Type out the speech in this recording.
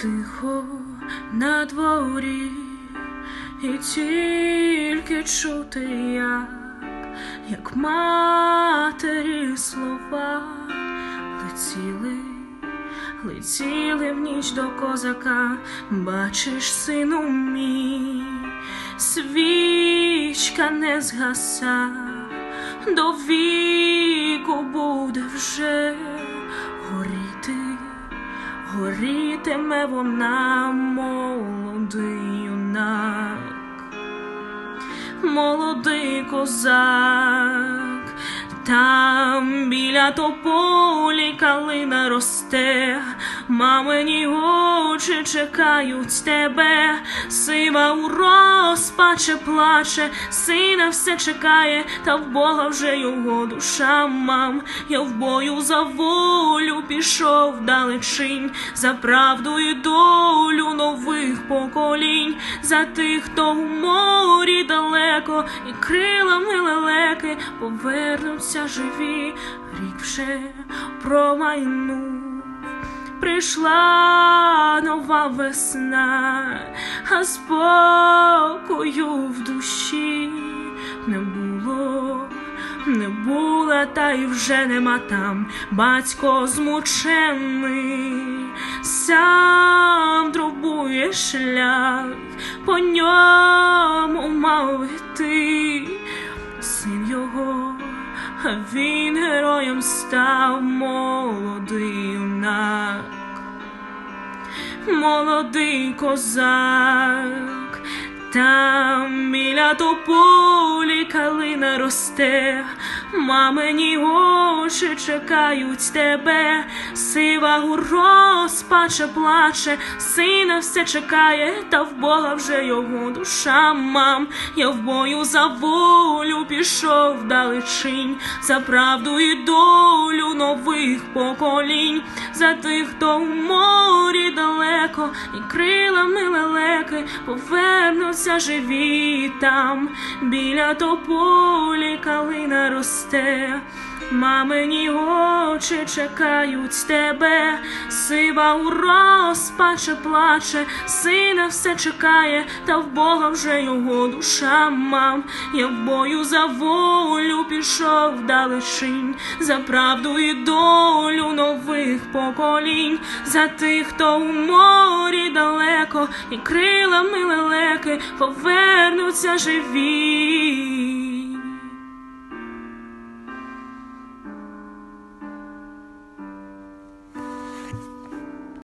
Тихо на дворі, і тільки чути як, як матері слова летіли, летіли в ніч до козака, бачиш, сину мій, свічка не згаса, до віку буде вже. Горітиме вона молодий юнак, молодий козак, там біля тополі калина росте, мамині очі чекають тебе, сива у розпаче плаче, сина все чекає, та в Бога вже його душа мам. Я в бою за волю пішов далечінь, за правду і долю нових поколінь, за тих, хто у морі далеко, і крилами лелеки повернуться живі, рік вже промайнув. Прийшла нова весна, а спокою в душі не було, не було, та й вже нема там. Батько змучений, сам трубує шлях, по ньому мав іти син його, він героєм став молодий молодий козак, там біля тополі калина росте, мамині очі чекають тебе, сива у розпаче плаче, сина все чекає, та в Бога вже його душа мам. Я в бою за волю пішов далечінь, за правду і долю нових поколінь, за тих, хто у морі далеко, і крилами лелеки повернуться живі там, біля тополі калина росте. Мамині очі чекають тебе, сива у розпаче плаче, сина все чекає, та в Бога вже його душа мам. Я в бою за волю пішов далечінь, за правду і долю нових поколінь, за тих, хто у морі далеко, і крилами лелеки повернуться живі.